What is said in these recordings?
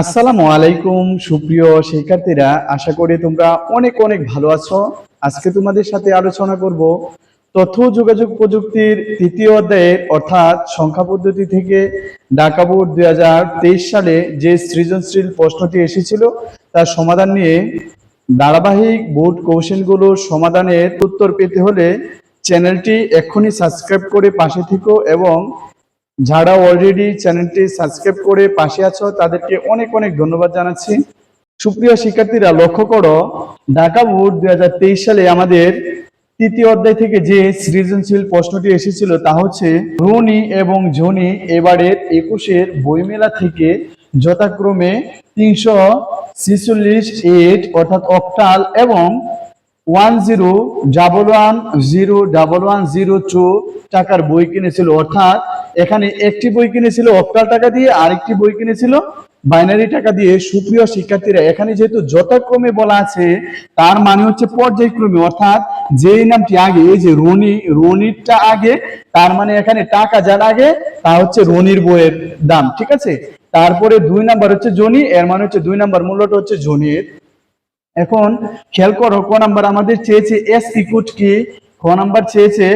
আসসালামু আলাইকুম, সুপ্রিয় শিক্ষার্থীরা। আশা করি তোমরা অনেক অনেক ভালো আছো। আজকে তোমাদের সাথে আলোচনা করব তথ্য যোগাযোগ প্রযুক্তির তৃতীয় অধ্যায়ের, অর্থাৎ সংখ্যা পদ্ধতি থেকে ঢাকা বোর্ড দু হাজার তেইশ সালে যে সৃজনশীল প্রশ্নটি এসেছিল, তার সমাধান নিয়ে ধারাবাহিক বোর্ড কৌশলগুলোর সমাধানের উত্তর পেতে হলে চ্যানেলটি এক্ষুনি সাবস্ক্রাইব করে পাশে থেকো এবং যারা অলরেডি চ্যানেলটি সাবস্ক্রাইব করে পাশে আছো, তাদেরকে অনেক অনেক ধন্যবাদ জানাচ্ছি। সুপ্রিয় শিক্ষার্থীরা, লক্ষ্য করো, ঢাকা বোর্ড দু হাজার তেইশ সালে আমাদের তৃতীয় অধ্যায় থেকে যে সৃজনশীল প্রশ্নটি এসেছিল তা হচ্ছে, রুনি এবং জনি এবারের একুশের বইমেলা থেকে যথাক্রমে তিনশো ছিচল্লিশ এইট অর্থাৎ অক্টাল এবং one zero double one zero double one zero টাকার বই কিনেছিল। অর্থাৎ এখানে একটি বই কিনেছিল অক্টাল টাকা দিয়ে, আরেকটি বই কিনেছিল বাইনারি টাকা দিয়ে। সুপ্রিয় শিক্ষার্থীরা, এখানে যেহেতু যথাক্রমে বলা আছে, তার মানে হচ্ছে পর্যায়ক্রমে, অর্থাৎ যেই নামটি আগে, এই যে রনি, রনিরটা আগে, তার মানে এখানে টাকা যার আগে, তা হচ্ছে রনির বইয়ের দাম, ঠিক আছে? তারপরে দুই নাম্বার হচ্ছে জনি, এর মানে হচ্ছে দুই নাম্বার মূল্যটা হচ্ছে জনির। এখন খেয়াল করো, ক নাম্বার আমাদের চেয়েছে এস ইকুট কি ক নাম্বার চেয়েছে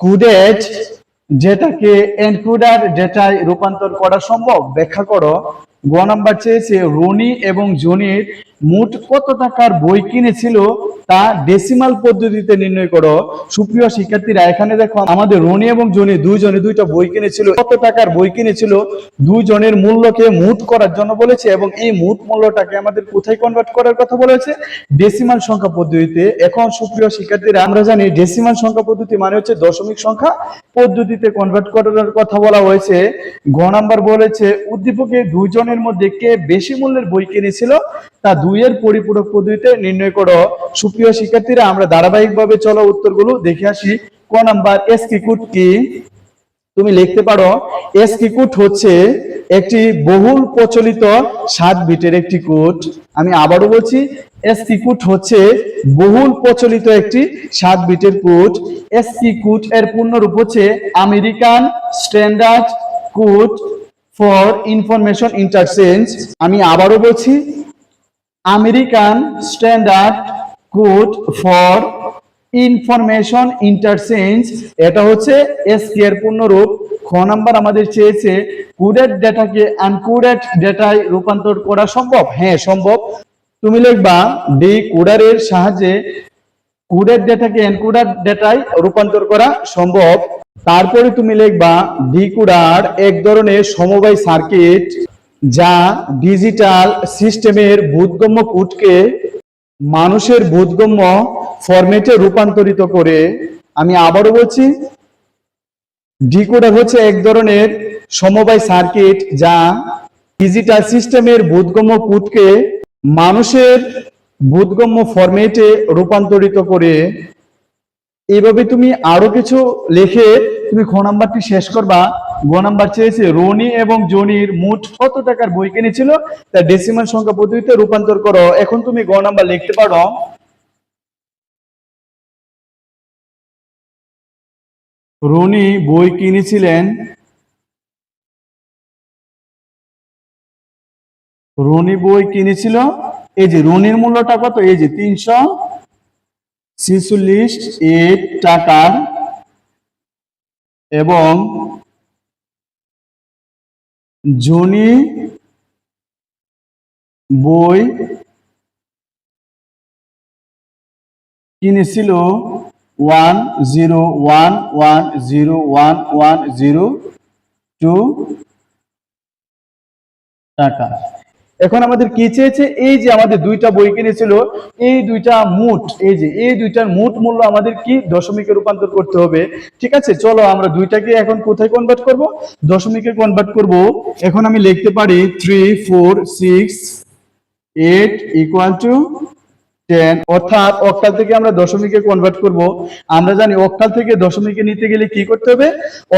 কুডেট যেটাকে এনকুডার ডেটায় রূপান্তর করা সম্ভব ব্যাখ্যা করো। গ নাম্বার চেয়েছে, রনি এবং জনির মোট কত টাকার বই কিনেছিল তা ডেসিমাল পদ্ধতিতে নির্ণয় করো। সুপ্রিয় শিক্ষার্থীরা, এখানে দেখো, আমাদের রনি এবং জনি দুইজনে দুইটা বই কিনেছিল। কত টাকার বই কিনেছিল? দুইজনের মূল্যকে মুট করার জন্য বলেছে এবং এই মুট মূল্যটাকে আমাদের কোথায় কনভার্ট করার কথা বলেছে? ডেসিমাল সংখ্যা পদ্ধতিতে। এখন সুপ্রিয় শিক্ষার্থীরা, আমরা জানি ডেসিমাল সংখ্যা পদ্ধতি মানে হচ্ছে দশমিক সংখ্যা পদ্ধতিতে কনভার্ট করার কথা বলা হয়েছে। ঘ নাম্বার বলেছে, উদ্দীপকে দুইজনের মধ্যে কে বেশি মূল্যের বই কিনেছিল, তা দুইয়ের পরিপূরক পদ্ধতিতে নির্ণয় করো। সুপ্রিয় শিক্ষার্থীরা, আমরা ধারাবাহিকভাবে চলো উত্তরগুলো, দেখে আসি। ক নাম্বার এস কিকুট কি? তুমি লিখতে পারো এস কিকুট হচ্ছে একটি বহুল প্রচলিত সাত বিটের একটি কোড আমি আবারও বলছি এস কিকুট হচ্ছে বহুল প্রচলিত একটি সাত বিটের কোড এস কিকুট এর পূর্ণরূপ হচ্ছে American standard code for information interchange আমি আবারও বলছি American standard code for information interchange এটা হচ্ছে এসকি এর পূর্ণরূপ। খ নাম্বার আমাদের চেয়েছে কোডেড ডেটাকে আনকোডেড ডেটায় রূপান্তর করা সম্ভব? হ্যাঁ সম্ভব। তুমি লিখবা ডি কোডারের সাহায্যে কোডেড ডেটাকে এনকোডার ডেটায় রূপান্তর করা সম্ভব। তারপরে তুমি লিখবা ডিকোডার এক ধরনের সমবায় সার্কিট যা ডিজিটাল সিস্টেমের বোধগম্য কোডকে মানুষের বোধগম্য ফরম্যাটে রূপান্তরিত করে। আমি আবারও বলছি, ডিকোডার হচ্ছে এক ধরনের সমবায় সার্কিট যা ডিজিটাল সিস্টেমের বোধগম্য কোডকে মানুষের বোধগম্য ফরম্যাটে রূপান্তরিত করে। এইভাবে তুমি আরও কিছু লিখে তুমি খ নাম্বারটি শেষ করবা। গ নাম্বার চেয়েছে, রনি এবং জনির মোট কত টাকার বই কিনেছিল? তা ডেসিমাল সংখ্যা পদ্ধতিতে রূপান্তর করো। এখন তুমি গ নাম্বার লিখতে পারো। রনি বই কিনেছিলেন। রনি বই কিনেছিল। এই যে রনির মূল্যটা কত? এই যে তিনশো ছিচল্লিশ এইট টাকার এবং জনি বই কিনেছিল one zero one one zero one one zero two টাকা। এখন আমাদের কি চেয়েছে? এই যে আমাদের দুইটা বই কিনেছিল, এই দুইটা মুট, এই যে, এই দুইটার মুট মূল্য আমাদের কি দশমিকে রূপান্তর করতে হবে? ঠিক আছে, চলো আমরা দুইটাকে এখন কোথায় কনভার্ট করব? দশমিকে কনভার্ট করব। এখন আমি লিখতে পারি three four six eight equal to ten অর্থাৎ অক্টাল থেকে আমরা দশমিকে কনভার্ট করব। আমরা জানি অক্টাল থেকে দশমিকে নিতে গেলে কি করতে হবে?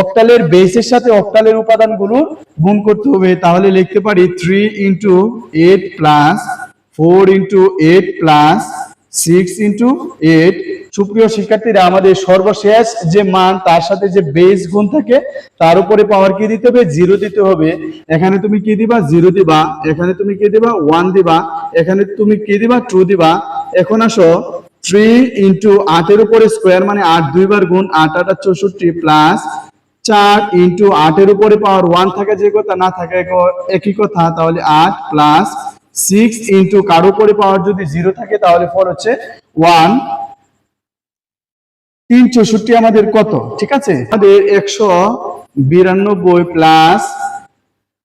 অক্টালের বেসের সাথে অক্টালের উপাদানগুলো গুণ করতে হবে। তাহলে লিখতে পারি three into eight plus four into eight plus six into eight সুপ্রিয় শিক্ষার্থীরা, আমাদের সর্বশেষ যে মান, তার সাথে যে বেস গুণ থাকে, তার উপরে পাওয়ার কি দিতে হবে? জিরো দিতে হবে। এখানে তুমি কি দিবা? জিরো দিবা। এখানে তুমি কি দিবা? ওয়ান দিবা। এখানে তুমি কি দিবা? টু দিবা। এখন আসো থ্রি ইন্টু আটের উপরে স্কোয়ার মানে আট দুইবার গুণ আট, আটা চৌষট্টি প্লাস চার ইন্টু আটের উপরে পাওয়ার ওয়ান থাকে যে কথা, না থাকে একই কথা, তাহলে আট প্লাস সিক্স ইন্টু কার উপরে পাওয়ার যদি জিরো থাকে, তাহলে ফল হচ্ছে ওয়ান তিন চৌষট্টি আমাদের কত? ঠিক আছে? আমাদের একশো বিরানব্বই প্লাস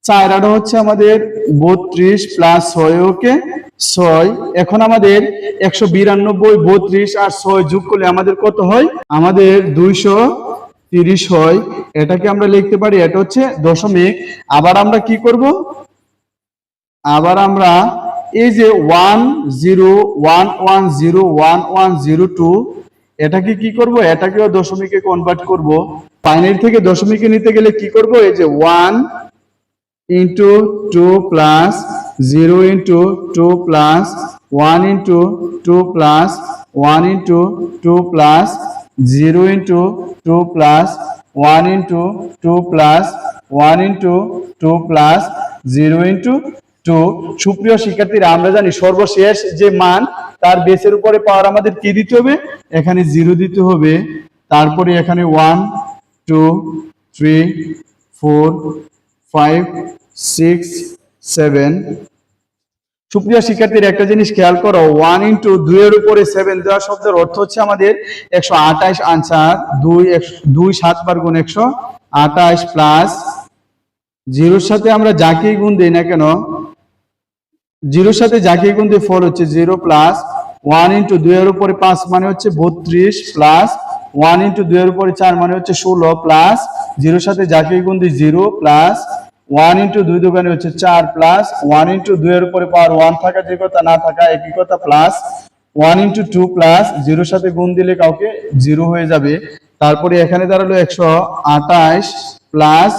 চার, আরও হচ্ছে আমাদের বত্রিশ প্লাস ছয়, ওকে? ছয়। এখন আমাদের একশো বিরানব্বই, বত্রিশ আর ছয় যোগ করলে আমাদের কত হয়? আমাদের দুইশো তিরিশ হয়। এটাকে আমরা লিখতে পারি, এটা হচ্ছে দশমিক। আবার আমরা কি করব? আবার আমরা এই যে one zero one one zero one one zero two, এটাকে কি করব? এটাকেও দশমিকে কনভার্ট করব। বাইনারি থেকে দশমিকে নিতে গেলে কি করব? এই যে one into two plus zero into two plus one into two plus one into two plus zero into two plus one into two plus one into two plus zero into two. সুপ্রিয় শিক্ষার্থীরা, আমরা জানি সর্বশেষ যে মান, তার বেসের উপরে পাওয়ার আমাদের কি দিতে হবে? এখানে জিরো দিতে হবে। তারপরে এখানে one, two, three, four, five, six seven সুপ্রিয় শিক্ষার্থীর, একটা জিনিস খেয়াল করো ওয়ান ইন্টু দুইয়ের উপরে সেভেন দেওয়া শব্দের অর্থ হচ্ছে আমাদের একশো আঠাইশ আনসার দুই দুই সাত বার গুণ একশো আঠাইশ প্লাস জিরোর সাথে আমরা যাকেই গুণ দিই না কেন জিরোর সাথে যাকে গুণ দিয়ে ফল হচ্ছে জিরো প্লাস ওয়ান ইন্টু দুইয়ের উপরে পাঁচ মানে হচ্ছে বত্রিশ প্লাস ওয়ান ইন্টু দুইয়ের উপরে চার মানে হচ্ছে ষোলো প্লাস জিরোর সাথে যাকে গুণ দিয়ে জিরো প্লাস ওয়ান ইন্টু দুই দোকানে হচ্ছে চার প্লাস ওয়ান ইন্টু দুইয়ের উপরে পাওয়ার ওয়ান থাকা যে কথা না থাকা একই কথা plus one into two plus জিরোর সাথে গুণ দিলে কাউকে জিরো হয়ে যাবে। তারপরে এখানে দাঁড়াল একশো আঠাইশ প্লাস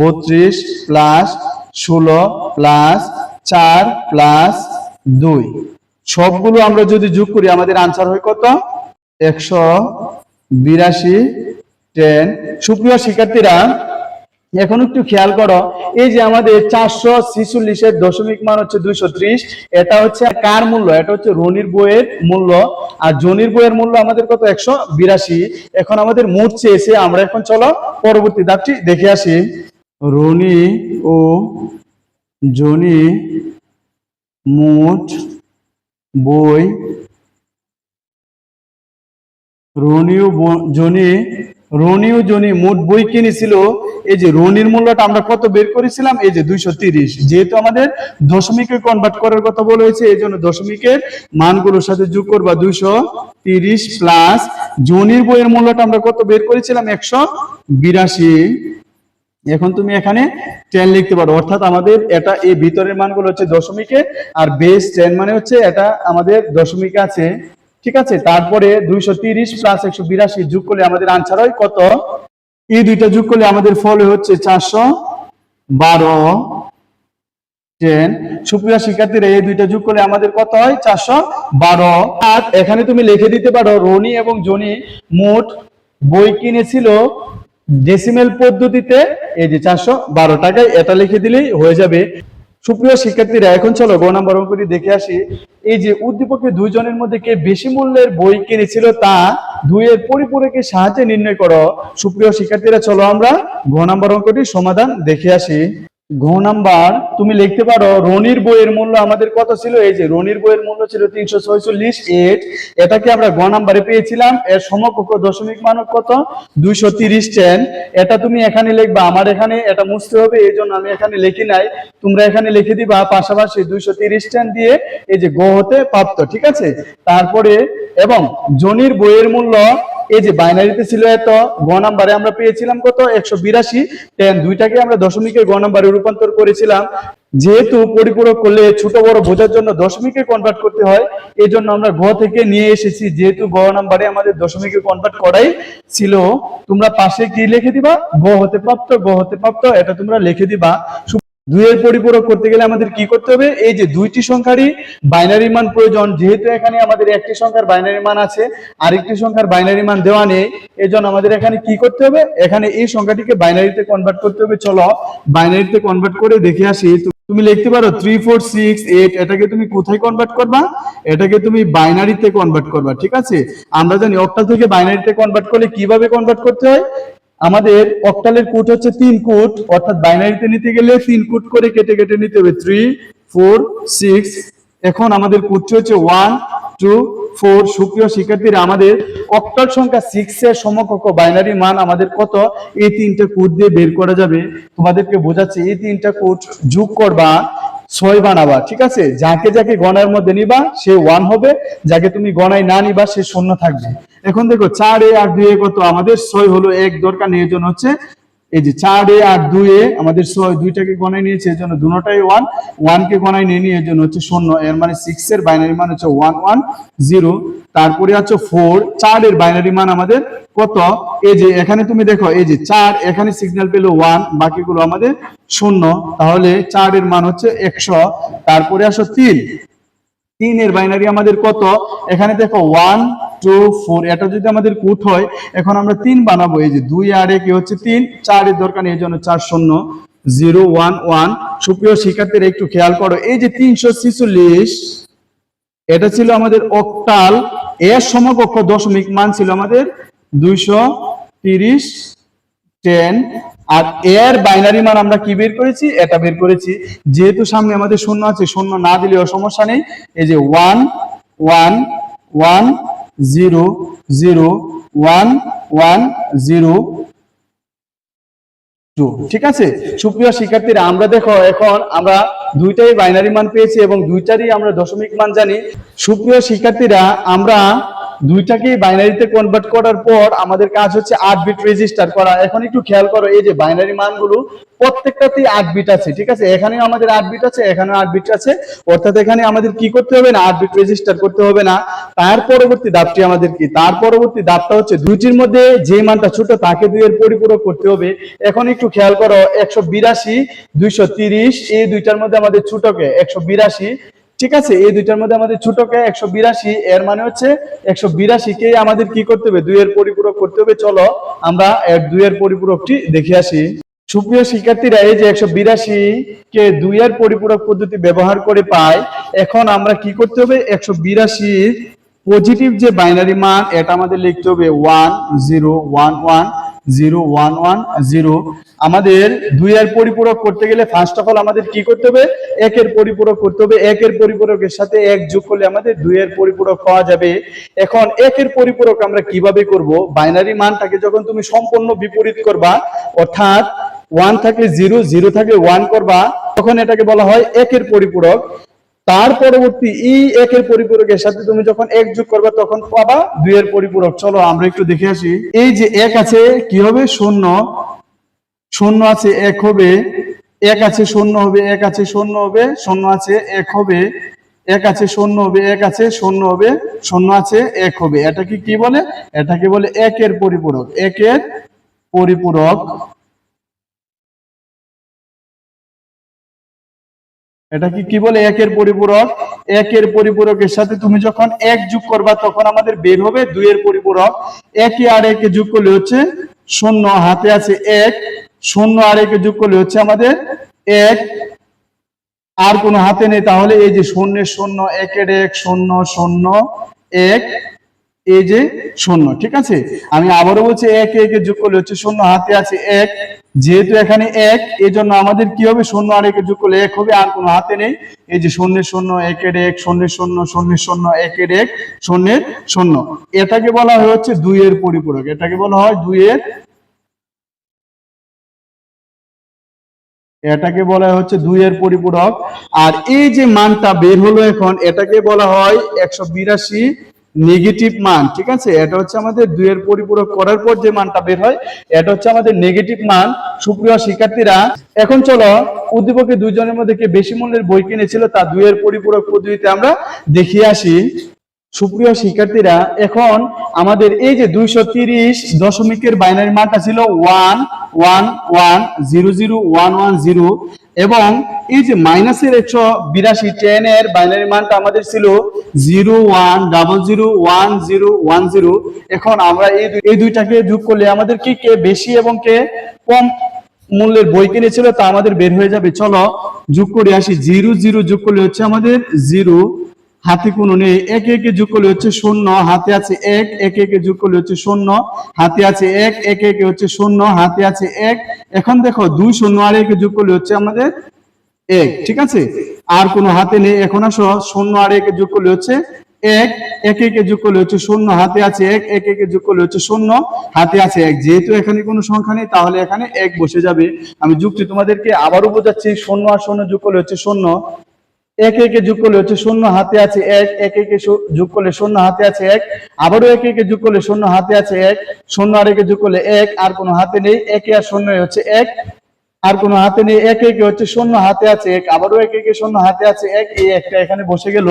বত্রিশ প্লাস ষোলো প্লাস চার প্লাস দুই। সবগুলো আমরা যদি যোগ করি, আমাদের আনসার হয় কত? একশো বিরাশি টেন সুপ্রিয় শিক্ষার্থীরা এখন একটু খেয়াল করো, এই যে আমাদের চারশো ছিচল্লিশের দশমিক মান হচ্ছে দুইশো ত্রিশ, এটা হচ্ছে কার মূল্য? এটা হচ্ছে রনির বইয়ের মূল্য, আর জনির বইয়ের মূল্য আমাদের কত? একশো বিরাশি। এখন আমাদের মোট চেয়েছে, আমরা এখন চলো পরবর্তী ধাপটি দেখে আসি। রনি ও জনি মোট বই রনিও ব- জনি রনিও জনি মোট বই কিনেছিল। এই যে রনির মূল্যটা আমরা কত বের করেছিলাম? এই যে দুইশো তিরিশ। যেহেতু আমাদের দশমিকে কনভার্ট করার কথা বলা হয়েছে, এই জন্য দশমিকের মানগুলোর সাথে যোগ করবা দুইশো তিরিশ প্লাস জনির বইয়ের মূল্যটা আমরা কত বের করেছিলাম? একশো বিরাশি। এখন তুমি এখানে টেন লিখতে পারো। অর্থাৎ আমাদের এটা এই ভিতরের মানগুলো হচ্ছে দশমিকে, আর বেস টেন মানে হচ্ছে এটা আমাদের দশমিকে আছে। ঠিক আছে? তারপরে দুইশো তিরিশ প্লাস একশো বিরাশি যোগ করলে আমাদের আনসার হয় কত? এই দুইটা যোগ করলে আমাদের ফল হচ্ছে চারশো বারো। টেন সুপ্রিয় শিক্ষার্থীরা, এই দুইটা যোগ করলে আমাদের কত হয়? চারশো বারো। আর এখানে তুমি লিখে দিতে পারো, রনি এবং জনি মোট বই কিনেছিল ডেসিমেল পদ্ধতিতে, এই যে চারশো বারো টাকায়, এটা লিখে দিলেই হয়ে যাবে। সুপ্রিয় শিক্ষার্থীরা, এখন চলো গ নাম্বার অঙ্কটি দেখে আসি। এই যে উদ্দীপকের দুইজনের মধ্যে কে বেশি মূল্যের বই কিনেছিল তা দুইয়ের পরিপূরকের সাহায্যে নির্ণয় করো। সুপ্রিয় শিক্ষার্থীরা, চলো আমরা ঘ নাম্বার অঙ্কটির সমাধান দেখে আসি। ঘ নাম্বার, তুমি লিখতে পারো, রনির বইয়ের মূল্য আমাদের কত ছিল? এই যে, রনির বইয়ের মূল্য ছিল তিনশো ছয়চল্লিশ, এইট। এটাকে আমরা গ নাম্বারে পেয়েছিলাম, এর সমকক্ষ দশমিক মানক কত? দুইশো তিরিশ টেন। এটা তুমি এখানে লিখবা, আমার এখানে এটা মুছতে হবে, এই জন্য আমি এখানে লিখি নাই। তোমরা এখানে লিখে দিবা, পাশাপাশি দুইশো তিরিশ টেন দিয়ে এই যে গ হতে প্রাপ্ত, ঠিক আছে? তারপরে, এবং জনির বইয়ের মূল্য এই যে বাইনারিতে ছিল এত, গ নাম্বারে আমরা পেয়েছিলাম কত? একশো বিরাশি। টেন দুইটাকে আমরা দশমিকের গ নাম্বারে রূপান্তর করেছিলাম। যেহেতু পরিপূরক করলে ছোট বড় বোঝার জন্য দশমিকে কনভার্ট করতে হয় এই জন্য আমরা ঘ থেকে নিয়ে এসেছি। যেহেতু গ নাম্বারে আমাদের দশমিকে কনভার্ট করাই ছিল। তোমরা পাশে কি লিখে দিবা? গ হতে প্রাপ্ত, গ হতে প্রাপ্ত, এটা তোমরা লিখে দিবা। দুইয়ের পরিপূরক করতে গেলে আমাদের কি করতে হবে? এই যে দুইটি সংখ্যারই বাইনারি মান প্রয়োজন, যেহেতু এখানে আমাদের একটি সংখ্যার বাইনারি মান আছে, আরেকটি সংখ্যার বাইনারি মান দেওয়া নেই এই জন্য আমাদের এখানে কি করতে হবে? এখানে এই সংখ্যাটিকে বাইনারিতে কনভার্ট করতে হবে। চলো বাইনারিতে কনভার্ট করে দেখে আসি। তুমি লিখতে পারো থ্রি ফোর সিক্স এইট এটাকে তুমি কোথায় কনভার্ট করবা? এটাকে তুমি বাইনারিতে কনভার্ট করবা, ঠিক আছে? আমরা জানি অক্টাল থেকে বাইনারিতে কনভার্ট করলে কীভাবে কনভার্ট করতে হয়? আমাদের অক্টালের কোট হচ্ছে তিন কোট অর্থাৎ বাইনারিতে নিতে গেলে তিন কোট করে কেটে কেটে নিতে হবে থ্রি ফোর সিক্স এখন আমাদের কোডটি হচ্ছে ওয়ান টু ফোর সুপ্রিয় শিক্ষার্থীরা, আমাদের অক্টাল সংখ্যা সিক্স এর সমকক্ষ বাইনারি মান আমাদের কত? এই তিনটা কোড দিয়ে বের করা যাবে। তোমাদেরকে বোঝাচ্ছি, এই তিনটা কোড যোগ করবা ছয় বানাবা, ঠিক আছে? যাকে যাকে গণার মধ্যে নিবা, সে ওয়ান হবে। যাকে তুমি গণায় না নিবা, সে শূন্য থাকবে। এখন দেখো, চার এ আর দুই এ কত? আমাদের ছয় হলো এক, দরকার নিয়োজন হচ্ছে এই যে চার এ আর দুই এ আমাদের ছয় দুইটাকে গণায় নিয়েছে এর জন্য দুটাই ওয়ান ওয়ান কে গণায় নিয়ে নিয়ে এর জন্য হচ্ছে শূন্য। এর মানে সিক্স এর বাইনারি মান হচ্ছে ওয়ান ওয়ান জিরো তারপরে আছে ফোর চার এর বাইনারি মান আমাদের কত? এই যে এখানে তুমি দেখো, এই যে চার, এখানে সিগন্যাল পেল ওয়ান বাকিগুলো আমাদের শূন্য। তাহলে চার এর মান হচ্ছে একশো। তারপরে আসো তিন। তিনের বাইনারি আমাদের কত? এখানে দেখো ওয়ান টু ফোর এটা যদি আমাদের কুট হয়, এখন আমরা তিন বানাবো, এই যে দুই আর এ হচ্ছে তিন, চারের দরকার নেই, এই জন্য চার শূন্য জিরো ওয়ান ওয়ান সুপ্রিয় শিক্ষার্থীরা, একটু খেয়াল করো, এই যে তিনশো ছিচল্লিশ, এটা ছিল আমাদের অক্টাল এর সমকক্ষ দশমিক মান ছিল আমাদের দুইশো তিরিশ টেন আর এর বাইনারি মান আমরা কি বের করেছি? এটা বের করেছি। যেহেতু সামনে আমাদের শূন্য আছে, শূন্য না দিলেও সমস্যা নেই। এই যে one one one zero zero, one one, zero, two. ঠিক আছে? সুপ্রিয় শিক্ষার্থীরা, আমরা দেখো এখন আমরা দুইটাই বাইনারি মান পেয়েছি এবং দুইটারই আমরা দশমিক মান জানি। সুপ্রিয় শিক্ষার্থীরা, আমরা দুইটাকেই বাইনারিতে কনভার্ট করার পর আমাদের কাজ হচ্ছে আট বিট রেজিস্টার করা। এখন একটু খেয়াল করো, এই যে বাইনারি মানগুলো প্রত্যেকটাতেই আট বিট আছে, ঠিক আছে? এখানেও আমাদের আট বিট আছে, এখানেও আট বিট আছে। অর্থাৎ এখানে আমাদের কি করতে হবে না, আট বিট রেজিস্টার করতে হবে না। তার পরবর্তী ধাপটি আমাদের কি? তার পরবর্তী ধাপটা হচ্ছে দুইটির মধ্যে যে মানটা ছোট, তাকে দুইয়ের পরিপূরক করতে হবে। এখন একটু খেয়াল করো, একশো বিরাশি, দুইশো তিরিশ, এই দুইটার মধ্যে আমাদের ছোটকে একশো বিরাশি ঠিক আছে? এই দুইটার মধ্যে আমাদের ছোটকে একশো বিরাশি, এর মানে হচ্ছে একশো বিরাশি কে আমাদের কি করতে হবে? দুইয়ের পরিপূরক করতে হবে। চলো, আমরা দুইয়ের পরিপূরকটি দেখে আসি। সুপ্রিয় শিক্ষার্থীরা, এই যে একশো বিরাশি কে দুইয়ের পরিপূরক পদ্ধতি ব্যবহার করে পায় এখন আমরা কি করতে হবে? একশো বিরাশির পজিটিভ যে বাইনারি মান, এটা আমাদের লিখতে হবে one zero one one zero one one zero. আমাদের দুইয়ের পরিপূরক করতে গেলে ফার্স্ট অফ অল আমাদের কি করতে হবে? একের পরিপূরক করতে হবে। একের পরিপূরকের সাথে এক যোগ করলে আমাদের দুইয়ের পরিপূরক পাওয়া যাবে। এখন একের পরিপূরক আমরা কীভাবে করব? বাইনারি মানটাকে যখন তুমি সম্পূর্ণ বিপরীত করবা, অর্থাৎ ওয়ান থাকলে জিরো জিরো থাকলে ওয়ান করবা, তখন এটাকে বলা হয় একের পরিপূরক। তার পরবর্তী এই একের পরিপূরকের সাথে তুমি যখন এক যোগ করবে, তখন পাবা দুইয়ের পরিপূরক। চলো, আমরা একটু দেখে আসি। এই যে এক আছে, কি হবে? শূন্য। শূন্য আছে, এক হবে। এক আছে, শূন্য হবে। এক আছে, শূন্য হবে। শূন্য আছে, এক হবে। এক আছে, শূন্য হবে। এক আছে, শূন্য হবে। শূন্য আছে, এক হবে। এটাকে কি বলে? এটাকে বলে একের পরিপূরক। একের পরিপূরক। এটা কি কি বলে একের পরিপূরক? একের পরিপূরকের সাথে তুমি যখন এক যোগ করবা, তখন আমাদের বের হবে দুইয়ের পরিপূরক। একে আর একে যোগ করলে হচ্ছে শূন্য। হাতে আছে এক, শূন্য আর একে যোগ করলে হচ্ছে আমাদের এক। আর কোনো হাতে নেই, তাহলে এই যে শূন্যের শূন্য, একের এক, শূন্য শূন্য, এক, এই যে শূন্য, ঠিক আছে? আমি আবারও বলছি, এক একে যোগ করলে হচ্ছে শূন্য। হাতে আছে এক যেহেতু এখানে এক এই জন্য আমাদের কি হবে? শূন্য আর একে যোগ করলে এক হবে, আর কোনো হাতে নেই। এই যে শূন্যের শূন্য, একের এক, শূন্যের শূন্য শূন্যের শূন্য, একের এক, শূন্যের শূন্য। এটাকে বলা হয় হচ্ছে দুইয়ের পরিপূরক। এটাকে বলা হয় দুইয়ের এটাকে বলা হচ্ছে দুইয়ের পরিপূরক। আর এই যে মানটা বের হলো এখন, এটাকে বলা হয় একশো বিরাশি নেগেটিভ মান, ঠিক আছে? এটা হচ্ছে আমাদের দুইয়ের পরিপূরক করার পর যে মানটা বের হয়, এটা হচ্ছে আমাদের নেগেটিভ মান। সুপ্রিয় শিক্ষার্থীরা, এখন চলো উদ্দীপকে দুইজনের মধ্যে কে বেশি মূল্যের বই কিনেছিল তা দুইয়ের পরিপূরক পদ্ধতিতে আমরা দেখিয়ে আসি। সুপ্রিয় শিক্ষার্থীরা, এখন আমাদের এই যে দুইশো তিরিশ দশমিকের বাইনারি মানটা ছিল one one one, zero zero, one one, zero এবং এই যে মাইনাসের একশো বিরাশি টেন এর বাইনারি মানটা আমাদের ছিল zero, one, double zero, one zero one, zero. এখন আমরা এই এই দুইটাকে যোগ করলে আমাদের কি কে বেশি এবং কে কম মূল্যের বই কিনেছিল তা আমাদের বের হয়ে যাবে। চলো যোগ করে আসি। জিরো জিরো যোগ করলে হচ্ছে আমাদের জিরো। হাতে কোনো নেই। একে একে যোগ করলে হচ্ছে শূন্য, হাতে আছে এক, একে একে যোগ করলে হচ্ছে শূন্য, হাতে আছে এক, একে একে হচ্ছে শূন্য, হাতে আছে এক। এখন দেখো, দুই শূন্য আর একে যোগ করলে হচ্ছে আমাদের এক, ঠিক আছে? আর কোনো হাতে নেই। এখন আসো, শূন্য আর একে যোগ করলে হচ্ছে এক, একে একে যোগ করলে হচ্ছে শূন্য, হাতে আছে এক, একে একে যোগ করলে হচ্ছে শূন্য, হাতে আছে এক। যেহেতু এখানে কোনো সংখ্যা নেই, তাহলে এখানে এক বসে যাবে। আমি যুক্তি তোমাদেরকে আবারও বোঝাচ্ছি শূন্য আর শূন্য যোগ করলে হচ্ছে শূন্য একে একে যোগ করলে হচ্ছে শূন্য হাতে আছে এক, একে একে যোগ করলে শূন্য হাতে আছে এক, আবারও একে একে যোগ করলে শূন্য হাতে আছে এক, শূন্য আর একে যোগ করলে এক, আর কোনো হাতে নেই, একে আর শূন্য হচ্ছে এক, আর কোনো হাতে নেই, একে একে হচ্ছে শূন্য হাতে আছে এক, আবারও একে একে শূন্য হাতে আছে এক, এই একটা এখানে বসে গেল।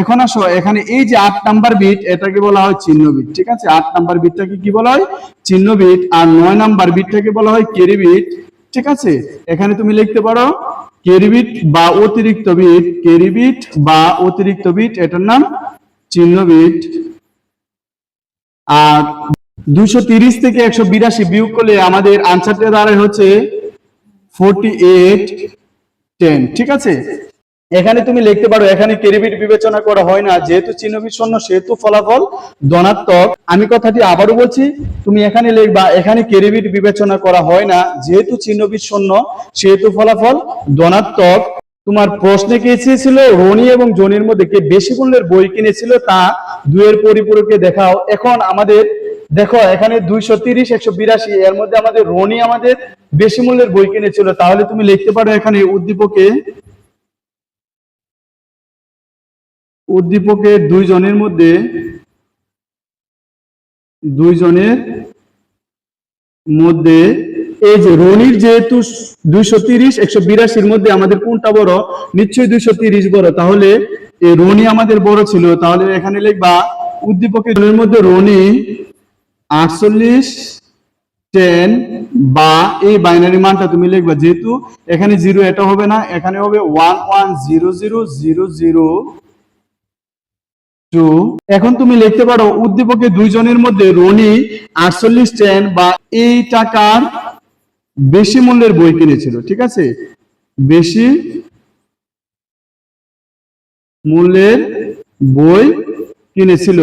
এখন আসো, এখানে এই যে আট নাম্বার বিট, এটাকে বলা হয় চিহ্ন বিট, ঠিক আছে? আট নাম্বার বিটটাকে কি বলা হয়? চিহ্ন বিট, আর নয় নাম্বার বিটটাকে বলা হয় কেরি বিট, ঠিক আছে? এখানে তুমি লিখতে পারো কেরি বিট বা অতিরিক্ত বিট, কেরিবিট বা অতিরিক্ত বিট, এটার নাম চিহ্ন বিট। আর দুশো তিরিশ থেকে একশো বিরাশি বিয়োগ করলে আমাদের আনসারটা দাঁড়ায় হচ্ছে ফোরটি এইট টেন ঠিক আছে? এখানে তুমি লিখতে পারো, এখানে কেরিবিট বিবেচনা করা হয় না। যেহেতু চিহ্নবিট শূন্য সেহেতু ফলাফল ধনাত্মক। আমি কথাটি আবারও বলছি, তুমি এখানে লিখবা, এখানে কেরিবিট বিবেচনা করা হয় না। যেহেতু চিহ্নবিট শূন্য সেহেতু ফলাফল ধনাত্মক। তোমার প্রশ্নে কি চেয়েছিল রনি এবং জনির মধ্যে কে বেশি মূল্যের বই কিনেছিল তা দুয়ের পরিপূরকে দেখাও। এখন আমাদের, দেখো, এখানে দুইশো তিরিশ, একশো বিরাশি, এর মধ্যে আমাদের রনি আমাদের বেশি মূল্যের বই কিনেছিল। তাহলে তুমি লিখতে পারো এখানে উদ্দীপকে উদ্দীপকের দুইজনের মধ্যে দুইজনের মধ্যে এই যে রনির যেহেতু দুইশো তিরিশ, একশো বিরাশির মধ্যে আমাদের কোনটা বড়? নিশ্চয়ই দুইশো তিরিশ বড়। তাহলে এই রনি আমাদের বড় ছিল। তাহলে এখানে লিখবা, উদ্দীপকের মধ্যে রনি আটচল্লিশ, টেন বা এই বাইনারি মানটা তুমি লিখবা। যেহেতু এখানে জিরো, এটা হবে না, এখানে হবে one one zero zero zero zero two এখন তুমি লিখতে পারো উদ্দীপকের দুইজনের মধ্যে রনি আটচল্লিশ টেন বা এই টাকার বেশি মূল্যের বই কিনেছিল, ঠিক আছে? বেশি মূল্যের বই কিনেছিল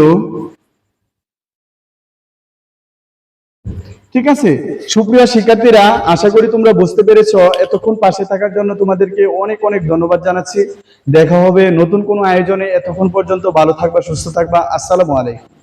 ঠিক আছে? সুপ্রিয় শিক্ষার্থীরা, আশা করি তোমরা বুঝতে পেরেছ এতক্ষণ পাশে থাকার জন্য তোমাদেরকে অনেক অনেক ধন্যবাদ জানাচ্ছি। দেখা হবে নতুন কোনো আয়োজনে। এতক্ষণ পর্যন্ত ভালো থাকবা, সুস্থ থাকবা। আসসালামু আলাইকুম।